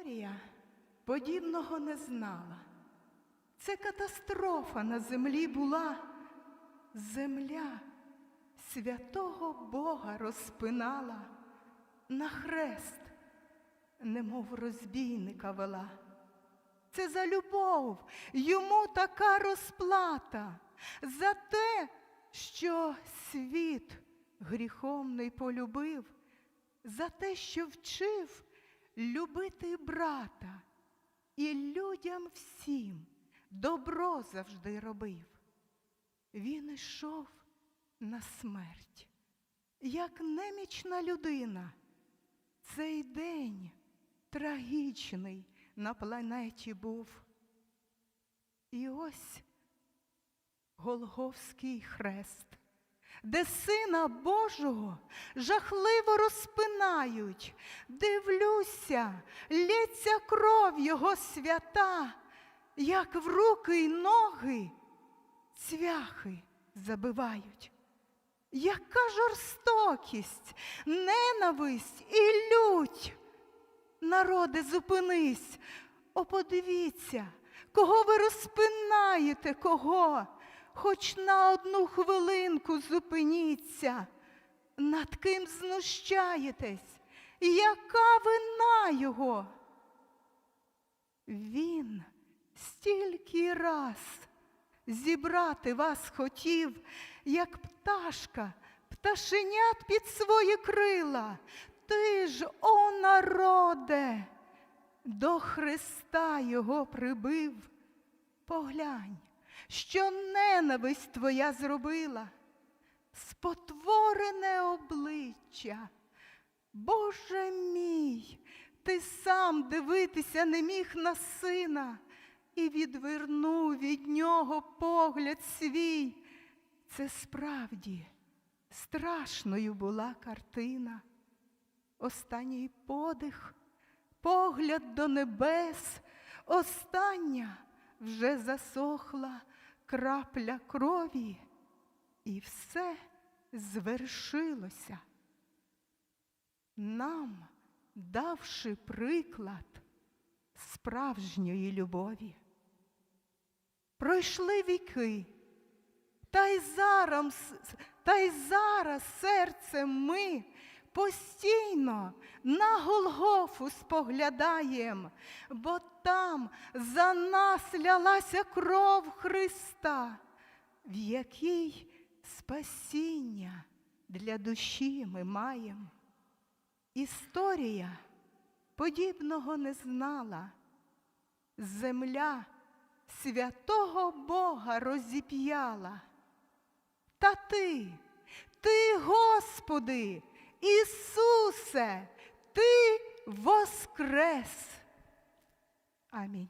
Історія подібного не знала. Це катастрофа на землі була. Земля святого Бога розпинала, на хрест, немов розбійника вела. Це за любов йому така розплата, за те, що світ гріхом полюбив, за те, що вчив любити брата і людям всім добро завжди робив. Він йшов на смерть, як немічна людина. Цей день трагічний на планеті був. І ось Голговський хрест, де Сина Божого жахливо розпинають. Дивлюся, лється кров Його свята, як в руки й ноги цвяхи забивають. Яка жорстокість, ненависть і лють. Народе, зупинись, о, подивіться, кого ви розпинаєте, кого, хоч на одну хвилинку зупиніться, над ким знущаєтесь, яка вина його? Він стільки раз зібрати вас хотів, як пташка, пташенят під свої крила. Ти ж, о народе, до Христа його прибив. Поглянь, що ненависть твоя зробила, спотворене обличчя. Боже мій, ти сам дивитися не міг на сина і відвернув від нього погляд свій. Це справді страшною була картина. Останній подих, погляд до небес, остання вже засохла крапля крові, і все звершилося. Нам, давши приклад справжньої любові. Пройшли віки, та й зараз, та й зараз серцем ми постійно на Голгофу споглядаєм, бо там за нас лялася кров Христа, в якій спасіння для душі ми маємо. Історія подібного не знала. Земля святого Бога розіп'яла. Та ти, ти, Господи, Ісусе, Ти воскрес. Амінь.